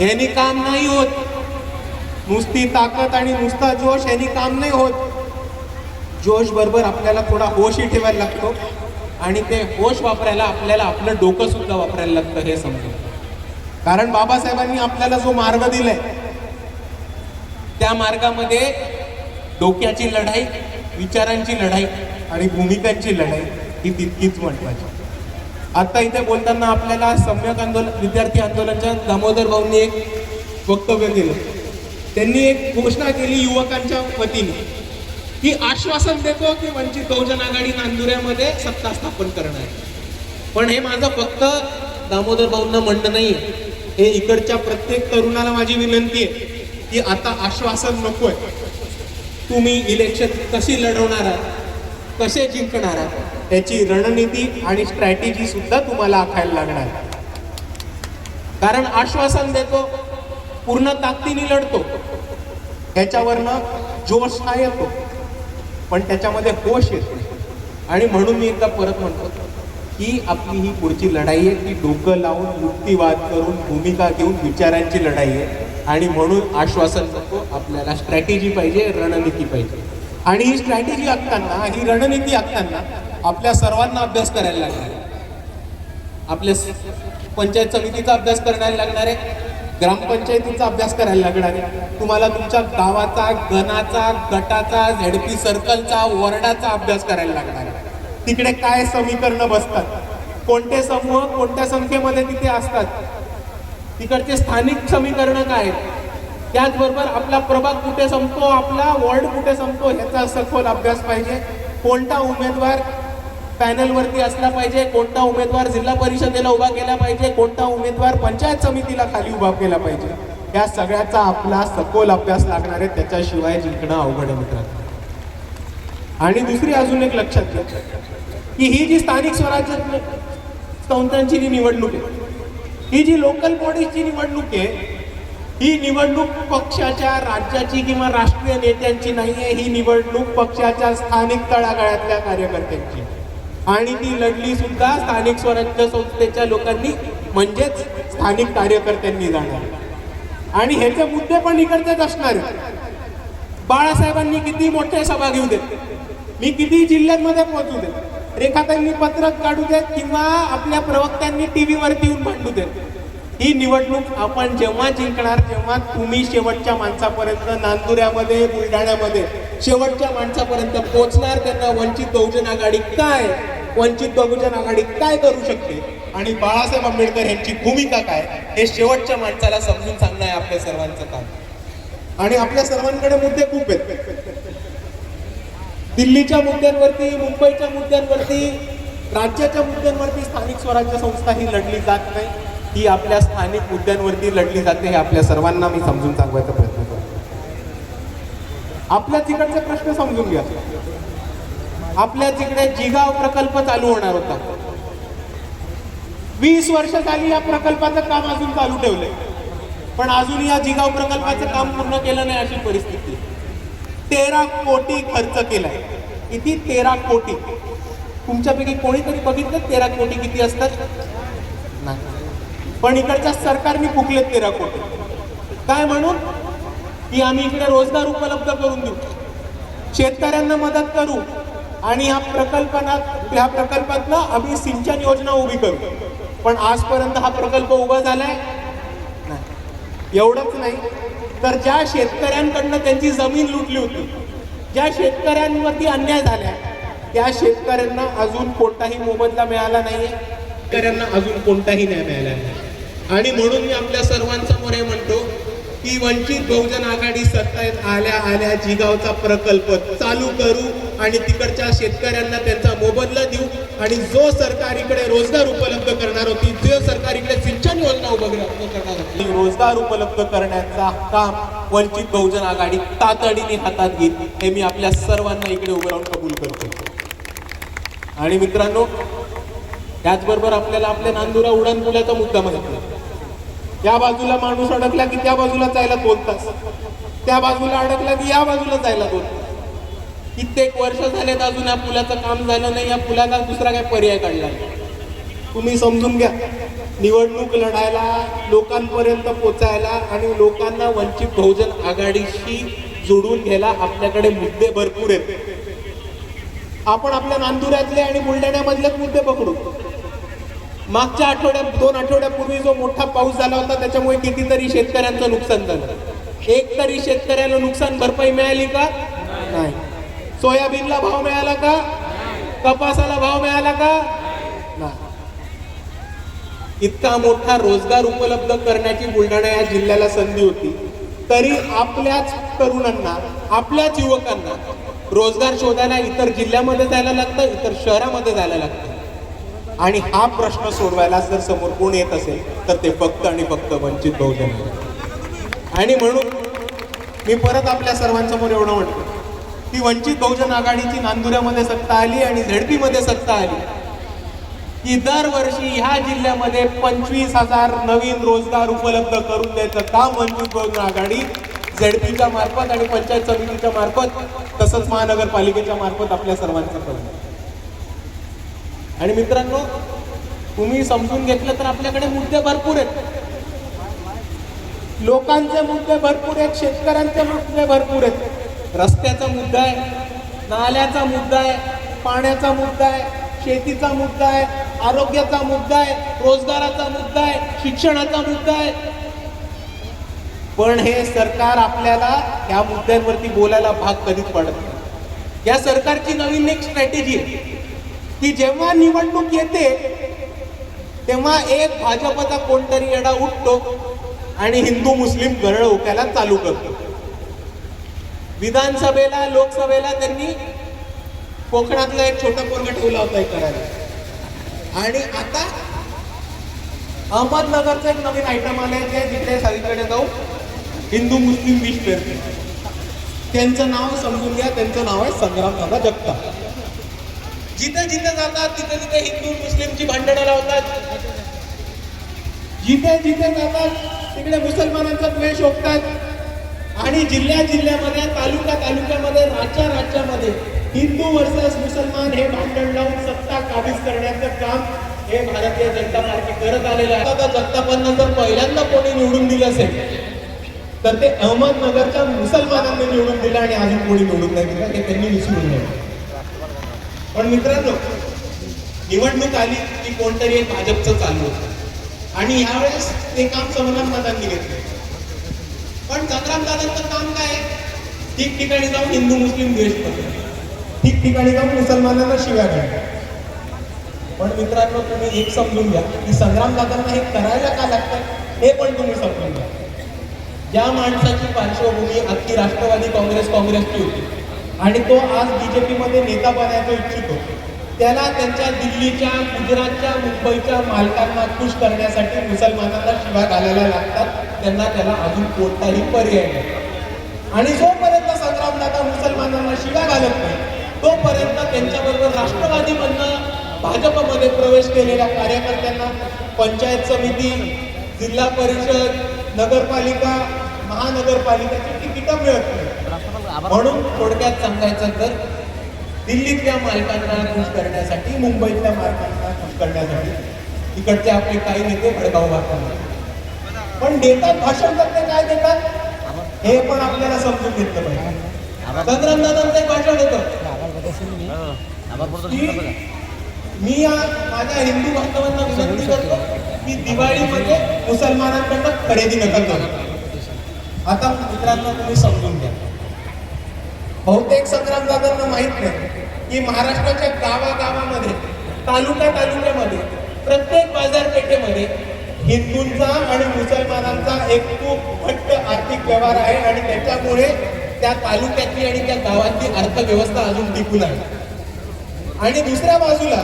यांनी काम नाही होत. नुसती ताकद आणि नुसता जोश यांनी काम नाही होत. जोश बरोबर आपल्याला थोडा होशही ठेवायला लागतो. आणि ते होश वापरायला आपल्याला आपलं डोकं सुद्धा वापरायला लागतं हे समजून. कारण बाबासाहेबांनी आपल्याला जो मार्ग दिलाय त्या मार्गामध्ये डोक्याची लढाई विचारांची लढाई आणि भूमिकांची लढाई ही तितकीच महत्वाची आता इथे बोलताना आपल्याला सम्यक आंदोलन विद्यार्थी आंदोलनाच्या दामोदर भाऊंनी एक वक्तव्य दिलं. त्यांनी एक घोषणा केली युवकांच्या वतीने की आश्वासन देतो की वंचित बहुजन आघाडी नांदुऱ्यामध्ये सत्ता स्थापन करणार. आहे. पण हे माझं फक्त दामोदर भाऊंना म्हणणं नाही हे इकडच्या प्रत्येक तरुणाला माझी विनंती आहे की आता आश्वासन नकोय. तुम्ही इलेक्शन कशी लढवणार आहात? कसे जिंकणार आहात? त्याची रणनीती आणि स्ट्रॅटेजी सुद्धा तुम्हाला आखायला लागणार. कारण आश्वासन देतो पूर्ण ताकदीने लढतो. त्याच्यावरनं जोश हा येतो. पण त्याच्यामध्ये होश येतो. आणि म्हणून मी एकदा परत म्हणतो की आपली ही पुढची लढाई आहे ती डोकं लावून युक्तिवाद करून भूमिका घेऊन विचारांची लढाई आहे. आणि म्हणून आश्वासन नको आपल्याला स्ट्रॅटेजी पाहिजे रणनीती पाहिजे. आणि ही स्ट्रॅटेजी आखताना ही रणनीती आखताना आपल्या सर्वांना अभ्यास करायला लागणार आहे. आपल्या पंचायत समितीचा अभ्यास करायला लागणार आहे. ग्रामपंचायतीचा अभ्यास करायला लागणार आहे. तुम्हाला तुमच्या गावाचा गणाचा गटाचा झेडपी सर्कलचा वॉर्डाचा अभ्यास करायला लागणार आहे. तिकडे काय समीकरणं बसतात? कोणते समूह कोणत्या संख्येमध्ये तिथे असतात? तिकडचे स्थानिक समीकरणं काय? आहेत त्याचबरोबर आपला प्रभाग कुठे संपतो आपला वॉर्ड कुठे संपतो ह्याचा सखोल अभ्यास पाहिजे. कोणता उमेदवार पॅनलवरती असला पाहिजे कोणता उमेदवार जिल्हा परिषदेला उभा केला पाहिजे कोणता उमेदवार पंचायत समितीला खाली उभा केला पाहिजे. या सगळ्याचा आपला सखोल अभ्यास लागणार आहे त्याच्याशिवाय जिंकणं अवघड आहे मित्रांनो. आणि दुसरी अजून एक लक्षात घ्या की ही जी स्थानिक स्वराज्य संस्थांची जी निवडणूक आहे ही जी लोकल बॉडीजची निवडणूक आहे ही निवडणूक पक्षाच्या राज्याची किंवा राष्ट्रीय नेत्यांची नाही आहे ही निवडणूक पक्षाच्या स्थानिक तळागाळातल्या कार्यकर्त्यांची. आणि ती लढली सुद्धा स्थानिक स्वराज्य संस्थेच्या लोकांनी म्हणजेच स्थानिक कार्यकर्त्यांनी जाणार. आणि ह्याचे मुद्दे पण इकडचेच असणार. बाळासाहेबांनी किती मोठे सभा घेऊ देत. मी किती जिल्ह्यांमध्ये पोहोचू देत. रेखाताईंनी पत्रक काढू देत किंवा आपल्या प्रवक्त्यांनी टी व्हीवरती येऊन मांडू देत. ही निवडणूक आपण जेव्हा जिंकणार तेव्हा तुम्ही शेवटच्या माणसापर्यंत नांदुऱ्यामध्ये बुलढाण्यामध्ये शेवटच्या माणसापर्यंत पोहोचणार त्यांना वंचित बहुजन आघाडी काय? वंचित बहुजन आघाडी काय करू शकते? आणि बाळासाहेब आंबेडकर यांची भूमिका काय? हे शेवटच्या माणसाला समजून सांगणं आहे आपल्या सर्वांचं काम. आणि आपल्या सर्वांकडे मुद्दे खूप आहेत. दिल्लीच्या मुद्द्यांवरती मुंबईच्या मुद्द्यांवरती राज्याच्या मुद्द्यांवरती स्थानिक स्वराज्य संस्था ही लढली जात नाही. ही आपल्या स्थानिक मुद्द्यांवरती लढली जाते हे आपल्या सर्वांना मी समजून सांगवायचा प्रयत्न करतो. आपल्या तिकडचे प्रश्न समजून घ्या. आपल्या तिकडे जिगाव प्रकल्प चालू होणार होता. वीस वर्ष झाली या प्रकल्पाचं काम अजून चालू ठेवलंय. पण अजून या जिगाव प्रकल्पाचं काम पूर्ण केलं नाही अशी परिस्थिती. तेरा कोटी खर्च केलाय. किती? तेरा कोटी. तुमच्यापैकी कोणीतरी बघितलं तेरा कोटी किती असतात? नाही. पण इकडच्या सरकारने फुकलेत तेरा कोटी. काय म्हणून? की आम्ही इकडे रोजगार उपलब्ध करून देऊ. शेतकऱ्यांना मदत करू. आणि ह्या प्रकल्पनात ह्या प्रकल्पातनं आम्ही सिंचन योजना उभी करू. पण आजपर्यंत हा प्रकल्प उभा झालाय? नाही. एवढंच नाही. तर ज्या शेतकऱ्यांकडनं त्यांची जमीन लुटली होती ज्या शेतकऱ्यांवरती अन्याय झाल्या त्या शेतकऱ्यांना अजून कोणताही मोबदला मिळाला नाहीये. शेतकऱ्यांना अजून कोणताही न्याय मिळाला नाही. आणि म्हणून मी आपल्या सर्वांसमोर हे म्हणतो की वंचित बहुजन आघाडी सत्तेत आल्या आल्या जिगावचा प्रकल्प चालू करू आणि तिकडच्या शेतकऱ्यांना त्यांचा मोबदला देऊ आणि जो सरकार इकडे रोजगार उपलब्ध करणार होती जो सरकार इकडे सिंचन योजना उपलब्ध करणार होती रोजगार उपलब्ध करण्याचा काम वंचित बहुजन आघाडी तातडीने हातात घेत हे मी आपल्या सर्वांना इकडे उभं राहून कबूल करतो आणि मित्रांनो त्याचबरोबर आपल्याला आपल्या नांदुरा उडान मुद्दा माहिती आहे. या बाजूला माणूस अडकला की त्या बाजूला जायला दोन तास. त्या बाजूला अडकला की या बाजूला जायला दोन तास. कित्येक वर्ष झालेत अजून या पुलाचं काम झालं नाही या पुलाला दुसरा काय पर्याय काढला नाही. तुम्ही समजून घ्या. निवडणूक लढायला लोकांपर्यंत पोचायला आणि लोकांना वंचित बहुजन आघाडीशी जोडून घ्यायला आपल्याकडे मुद्दे भरपूर आहेत. आपण आपल्या नांदुऱ्यातले आणि बुलढाण्यामधलेच मुद्दे पकडू. मागच्या आठवड्यात दोन आठवड्यापूर्वी जो मोठा पाऊस झाला होता त्याच्यामुळे कितीतरी शेतकऱ्यांचं नुकसान झालं. एक तरी शेतकऱ्याला नुकसान भरपाई मिळाली का? नाही. सोयाबीनला भाव मिळाला का? कपासाला भाव मिळाला का? नाही. इतका मोठा रोजगार उपलब्ध करण्याची बुलढाणा या जिल्ह्याला संधी होती. तरी आपल्याच तरुणांना आपल्याच युवकांना रोजगार शोधायला इतर जिल्ह्यामध्ये जायला लागतं इतर शहरामध्ये जायला लागतं. आणि हा प्रश्न सोडवायला जर समोर कोण येत असेल तर ते फक्त आणि फक्त वंचित बहुजन आहे. आणि म्हणून मी परत आपल्या सर्वांसमोर एवढं म्हणतो की वंचित बहुजन आघाडीची नांदुऱ्यामध्ये सत्ता आली आणि झेडपीमध्ये सत्ता आली की दरवर्षी ह्या जिल्ह्यामध्ये पंचवीस हजार नवीन रोजगार उपलब्ध करून द्यायचं काम वंचित बहुजन आघाडी झेडपीच्या मार्फत आणि पंचायत समितीच्या मार्फत तसंच महानगरपालिकेच्या मार्फत आपल्या सर्वांचं करतो आणि मित्रांनो तुम्ही समजून घेतलं तर आपल्याकडे मुद्दे भरपूर आहेत. लोकांचे मुद्दे भरपूर आहेत शेतकऱ्यांचे मुद्दे भरपूर आहेत. रस्त्याचा मुद्दा आहे नाल्याचा मुद्दा आहे पाण्याचा मुद्दा आहे शेतीचा मुद्दा आहे आरोग्याचा मुद्दा आहे रोजगाराचा मुद्दा आहे शिक्षणाचा मुद्दा आहे. पण हे सरकार आपल्याला ह्या मुद्द्यांवरती बोलायला भाग कधीच पडत नाही. या सरकारची नवीन एक स्ट्रॅटेजी आहे. की जेव्हा निवडणूक येते तेव्हा एक भाजपचा कोणतरी येडा उठतो आणि हिंदू मुस्लिम गरळ ओकायला चालू करतो. विधानसभेला लोकसभेला त्यांनी कोकणातला एक छोटा पोरगा ठेवला होता करायला. आणि आता अहमदनगरचं एक नवीन आयटम आले जे जिकडे सगळीकडे जाऊ हिंदू मुस्लिम विष पेरते त्यांचं नाव समजून घ्या त्यांचं नाव आहे संग्राम दादा जगताप. जिथे जिथे जातात तिथे तिथे हिंदू मुस्लिमची भांडणं लावतात. जिथे जिथे जातात तिकडे मुसलमानांचा द्वेष ओकतात. आणि जिल्ह्या जिल्ह्यामध्ये तालुका तालुक्यामध्ये राज्या राज्यामध्ये हिंदू वर्सेस मुसलमान हे भांडण लावून सत्ता काबीज करण्याचं काम हे भारतीय जनता पार्टी करत आलेलं आहे. आता जगतापांना जर पहिल्यांदा कोणी निवडून दिलं असेल तर ते अहमदनगरच्या मुसलमानांनी निवडून दिलं आणि अजून कोणी निवडून नाही दिलं हे त्यांनी विसरून नये पण मित्रांनो निवडणूक आली की कोणतरी एक भाजपचं चालू होतं. आणि यावेळेस ते काम संग्राम घेतले. पण संग्राम काम काय आहे? ठिकठिकाणी जाऊन हिंदू मुस्लिम द्वेष करतो ठिकठिकाणी जाऊन मुसलमानांना शिव्या घालतो पण मित्रांनो तुम्ही एक समजून घ्या की संग्रामदादांना हे करायला का लागतं हे पण तुम्ही समजून घ्या. ज्या माणसाची पार्श्वभूमी अख्खी राष्ट्रवादी काँग्रेस काँग्रेसची होती आणि तो आज बी जे पीमध्ये नेता बनायचा इच्छितो. त्याला त्यांच्या दिल्लीच्या गुजरातच्या मुंबईच्या मालकांना खुश करण्यासाठी मुसलमानांना शिवा घालायला लागतात. त्यांना त्याला अजून कोणताही पर्याय नाही. आणि जोपर्यंत संग्रामदादा मुसलमानांना शिवा घालत नाही तोपर्यंत त्यांच्याबरोबर राष्ट्रवादीमधनं भाजपमध्ये प्रवेश केलेल्या कार्यकर्त्यांना पंचायत समिती जिल्हा परिषद नगरपालिका महानगरपालिकेची तिकीटं मिळत नाही. म्हणून थोडक्यात सांगायचं तर दिल्लीतल्या मालकांना खुश करण्यासाठी मुंबईतल्या मालकांना खुश करण्यासाठी इकडचे आपले काही नेते भडकाऊ मारतात पण देतात भाषण तर ते काय देतात? हे पण आपल्याला समजून घेतलं पाहिजे. संग्रामदादांचं एक भाषण होतं. मी या माझ्या हिंदू बांधवांना विनंती करतो की दिवाळीमध्ये मुसलमानांकडनं खरेदी नका करू. आता मित्रांनो तुम्ही समजून घ्या. बहुतेक संग्रामदादांना माहीत नाही की महाराष्ट्राच्या गावागावामध्ये तालुका तालुक्यामध्ये प्रत्येक बाजारपेठेमध्ये हिंदूंचा आणि मुसलमानांचा एक खूप घट्ट आर्थिक व्यवहार आहे आणि त्याच्यामुळे त्या तालुक्यातली आणि त्या गावातली अर्थव्यवस्था अजून टिकून आहे. आणि दुसऱ्या बाजूला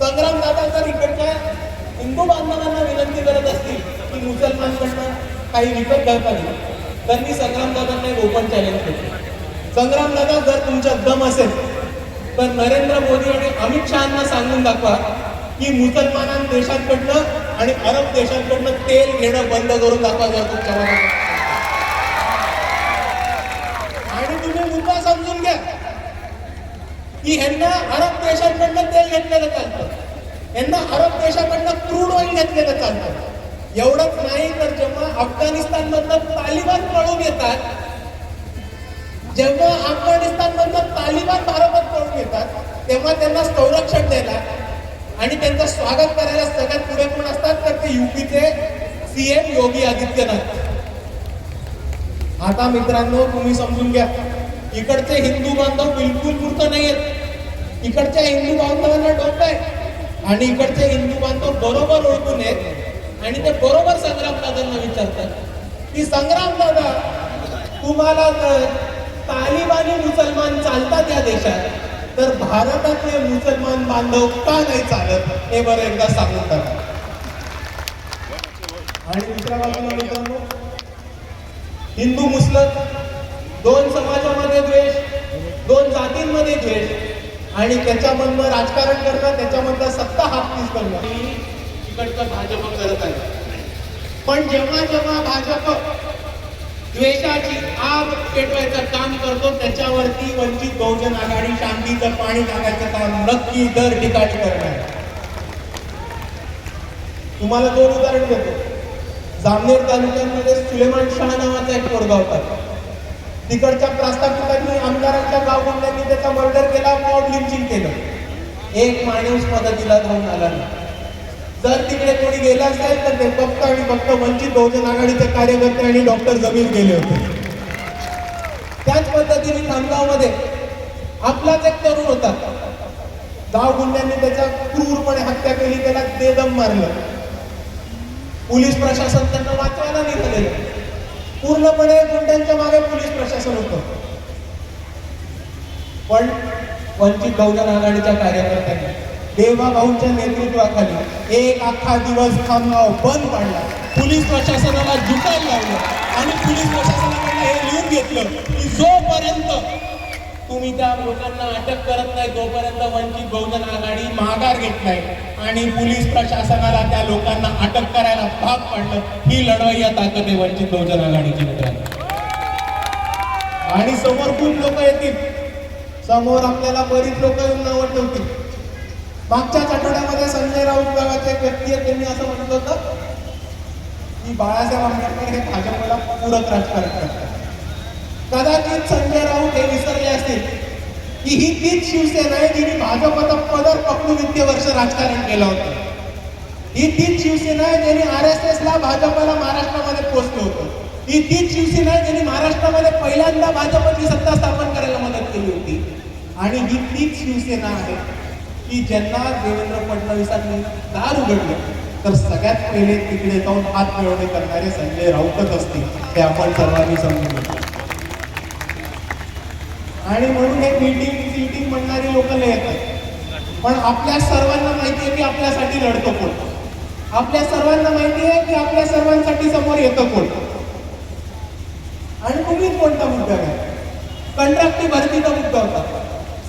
संग्रामदादा जर इकडच्या हिंदू बांधवांना विनंती करत असतील की मुसलमानकडनं काही विकत घालता येईल तर मी संग्रामदादांना एक ओपन चॅलेंज केलं. संग्राम दादा जर तुमच्या दम असेल तर नरेंद्र मोदी आणि अमित शहाना सांगून दाखवा की मुसलमानां देशांकडनं आणि अरब देशांकडनं तेल घेणं बंद करून दाखवा जर तुमच्या मनात. आणि तुम्ही मुद्दा समजून घ्या की ह्यांना अरब देशांकडनं तेल घेतलेलं चालतं. यांना अरब देशाकडनं क्रूड ऑइल घेतलेलं चालतं. एवढंच नाही तर जेव्हा अफगाणिस्तान मधनं तालिबान पळून येतात जेव्हा अफगाणिस्तान मधनं तालिबान भारतात पळून येतात तेव्हा त्यांना संरक्षण द्यायला आणि त्यांचं स्वागत करायला सगळ्यात पुढे कोण असतात? तर ते युपीचे सीएम योगी आदित्यनाथ. आता मित्रांनो तुम्ही समजून घ्या इकडचे हिंदू बांधव बिलकुल मूर्त नाहीयेत. इकडच्या हिंदू बांधवांना डोकं आहे आणि इकडचे हिंदू बांधव बरोबर ओळखून येत आणि ते बरोबर संग्राम दादांना विचारतात. की संग्राम दादा तुम्हाला जर तालिबानी मुसलमान चालतात या देशात. तर भारतातले मुसलमान बांधव का नाही चालत हे बरं एकदा सांगून टाका. आणि दुसऱ्या बाजूला मित्रांनो हिंदू मुस्लिम दोन समाजामध्ये द्वेष दोन जातींमध्ये द्वेष आणि त्याच्यामधनं राजकारण करणं त्याच्यामधनं सत्ता हापतीस करणं. इकडचं भाजप करत आहे. पण जेव्हा जेव्हा भाजप द्वेषाची आग पेटवायचं काम करतो त्याच्यावरती वंचित बहुजन आघाडी शांतीचं पाणी टाकायचं काम नक्की दर ठिकाणी करणार तुम्हाला दोन उदाहरण देतो. जामनेर तालुक्यामध्ये सुलेमान शाह नावाचा एक पोरगा होता. तिकडच्या प्रास्ताविकांनी आमदारांच्या गावबंड्यांनी त्याचा मर्डर केला मॉब लिंचिंग केलं. एक माणूस मदतीला जाऊन आला नाही. जर तिकडे कोणी गेलं असेल तर ते फक्त आणि फक्त वंचित बहुजन आघाडीचे कार्यकर्ते आणि डॉक्टर जमीन गेले होते. त्याच पद्धतीने खामगावमध्ये आपलाच एक तरुण होता. गाव गुंड्यांनी त्याच्या क्रूरपणे हत्या केली त्याला बेदम मारलं. पोलीस प्रशासन त्यांना वाचवायला निघालेलं. पूर्णपणे गुंड्यांच्या मागे पोलीस प्रशासन होतं. पण वंचित बहुजन आघाडीच्या कार्यकर्त्यांनी देवाभाऊंच्या नेतृत्वाखाली एक अख्खा दिवस खामगाव बंद पाडला. पोलीस प्रशासनाला जुटायला लावलं आणि पोलीस प्रशासनाकडे हे लिहून घेतलं की जोपर्यंत तुम्ही त्या लोकांना अटक करत नाही तोपर्यंत वंचित बहुजन आघाडी माघार घेत नाही. आणि पोलीस प्रशासनाला त्या लोकांना अटक करायला भाग पाडलं. ही लढाई या ताकद आहे वंचित बहुजन आघाडीची मित्रांनो आणि समोर खूप लोक येतील. समोर आपल्याला बरीच लोक येऊन नावं ठेवतील. मागच्याच आठवड्यामध्ये संजय राऊत नावाचे एक व्यक्ती आहे त्यांनी असं म्हटलं होतं की बाळासाहेब आंबेडकर हे भाजपला पूरक राजकारण करतात. कदाचित संजय राऊत हे विसरले असतील. की ही तीच शिवसेना आहे जिने भाजपचा पदर पकडून इतके वर्ष राजकारण केलं होतं. ही तीच शिवसेना आहे ज्यांनी आर एस एस ला भाजपला महाराष्ट्रामध्ये पोचलं होतं. ही तीच शिवसेना आहे ज्यांनी महाराष्ट्रामध्ये पहिल्यांदा भाजपची सत्ता स्थापन करायला मदत केली होती. आणि ही तीच शिवसेना आहे की ज्यांना देवेंद्र फडणवीसांनी दार उघडलं तर सगळ्यात पहिले तिकडे जाऊन हात मिळवणे करणारे संजय राऊतच असतील हे आपण सर्वांनी समजून घेतो आणि म्हणून हे मीटिंग सिटिंग म्हणणारी लोक येतात. पण आपल्या सर्वांना माहिती आहे की आपल्यासाठी लढतो कोण? आपल्या सर्वांना माहिती आहे की आपल्या सर्वांसाठी समोर येतं कोण? आणि तुम्हीच कोणता मुद्दा आहे कंत्राटी भरतीचा मुद्दा होता.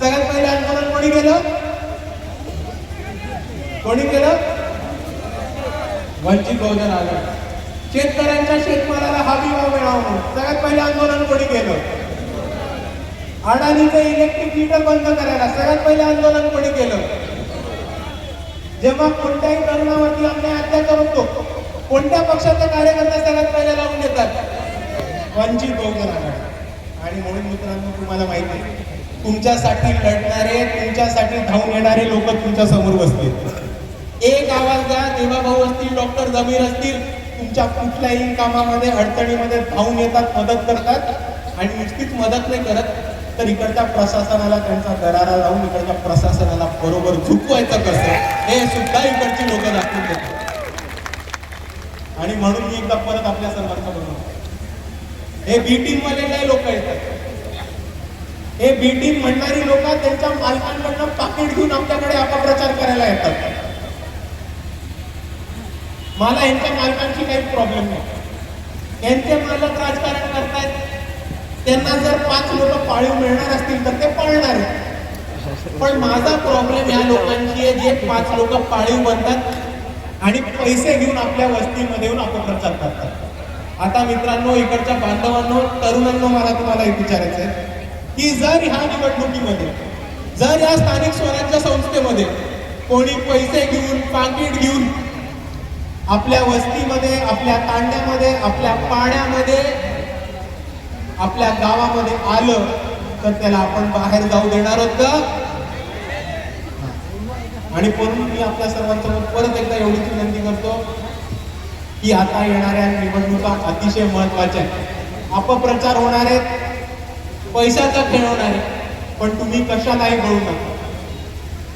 सगळ्यात पहिले आंदोलन कोणी गेलं कोणी केलं? वंचित बहुजन आघाडी. शेतकऱ्यांच्या शेतमालाला हमी भाव मिळावा म्हणून. सगळ्यात पहिले आंदोलन कोणी केलं? अडाणीचं इलेक्ट्रिक मीटर बंद करायला सगळ्यात पहिले आंदोलन कोणी केलं? जेव्हा कोणत्याही तरुणावरती अन्याय अत्याचार होतो कोणत्या पक्षाचा कार्यकर्ता सगळ्यात पहिले लावून देतात? वंचित बहुजन आघाडी. आणि म्हणून मित्रांनो तुम्हाला माहिती आहे तुमच्यासाठी लढणारे तुमच्यासाठी धावून येणारे लोक तुमच्यासमोर बसतील. एक आवाज द्या देवाभाऊ असतील डॉक्टर जमीर असतील तुमच्या कुठल्याही कामामध्ये अडचणीमध्ये धावून येतात मदत करतात. आणि नुसतीच मदत नाही करत तर इकडच्या प्रशासनाला त्यांचा दरारा लावून इकडच्या प्रशासनाला बरोबर झुकवायचं कसं? हे सुद्धा इकडची लोक दाखवून देतात. आणि म्हणून मी एकदा परत आपल्या सर्वांचा बनवतो हे बी टीममध्ये लोक येतात? हे बी टीम म्हणणारी लोक त्यांच्या मालकांकडनं पाकिट घेऊन आपल्याकडे अपप्रचार करायला येतात. मला यांच्या मालकांची काही प्रॉब्लेम नाही. यांचे मालक राजकारण करतायत. त्यांना जर पाच लोक पाळीव मिळणार असतील तर ते पाळणार आहेत. पण माझा प्रॉब्लेम या लोकांची आहे जे पाच लोक पाळीव बनतात आणि पैसे घेऊन आपल्या वस्तीमध्ये येऊन अपप्रचार करतात. आता मित्रांनो इकडच्या बांधवांनो तरुणांनो मला तुम्हाला एक विचारायचं आहे की जर ह्या निवडणुकीमध्ये जर या स्थानिक स्वराज्य संस्थेमध्ये कोणी पैसे घेऊन पाकिट घेऊन आपल्या वस्तीमध्ये आपल्या तांड्यामध्ये आपल्या पाण्यामध्ये आपल्या गावामध्ये आलं तर त्याला आपण बाहेर जाऊ देणार आहोत का? आणि म्हणून मी आपल्या सर्वांसमोर परत एकदा एवढीच विनंती करतो की आता येणाऱ्या निवडणुका अतिशय महत्त्वाच्या आहेत. अपप्रचार होणार आहेत पैशाचा खेळ होणार आहे पण तुम्ही कशालाही बळू नका.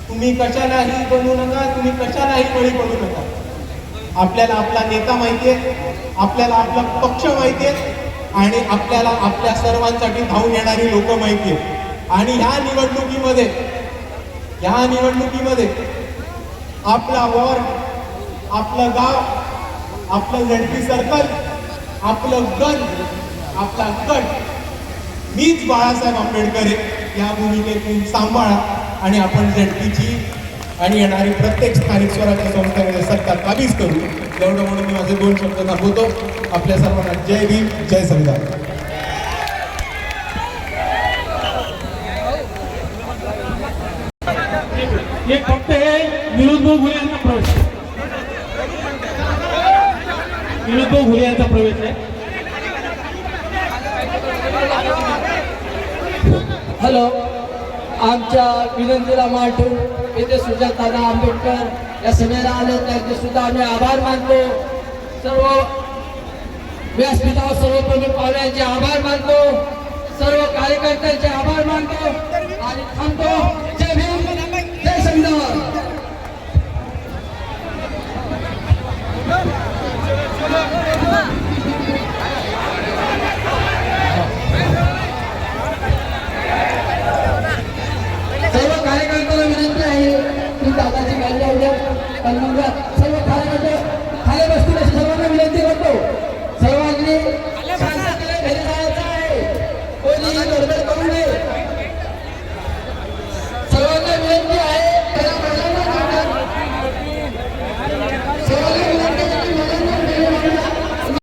तुम्ही कशालाही बनू नका तुम्ही कशालाही बळी पडू नका. आपल्याला आपला नेता माहिती आहे आपल्याला आपला पक्ष माहिती आहे आणि आपल्याला आपल्या सर्वांसाठी धावून येणारी लोक आहे आणि ह्या निवडणुकीमध्ये ह्या निवडणुकीमध्ये आपला वॉर्ड आपलं गाव आपलं लढकी सर्कल आपलं गण आपला गट मीच बाळासाहेब आंबेडकर आहे या भूमिकेतून सांभाळा आणि आपण झडपीची आणि येणारी प्रत्येक स्थानिक स्वराज्य संस्थेमध्ये सत्ता काबीज करू एवढं म्हणून मी माझे दोन शब्द दाखवतो. आपल्या सर्वांना जय भीम जय संविधान. हे फक्त हे विनोद घुले यांचा प्रवेश आहे. घुले यांचा प्रवेश आहे. हॅलो. आमच्या विनंतीला मान ठेवून येथे सुजातादा आंबेडकर या सभेला आले. त्यांचे सुद्धा आम्ही आभार मानतो. सर्व व्यासपीठावर सर्व प्रमुख पाहुण्यांचे आभार मानतो. सर्व कार्यकर्त्यांचे आभार मानतो. आणि थांबतो. जय भीम. जय संविधान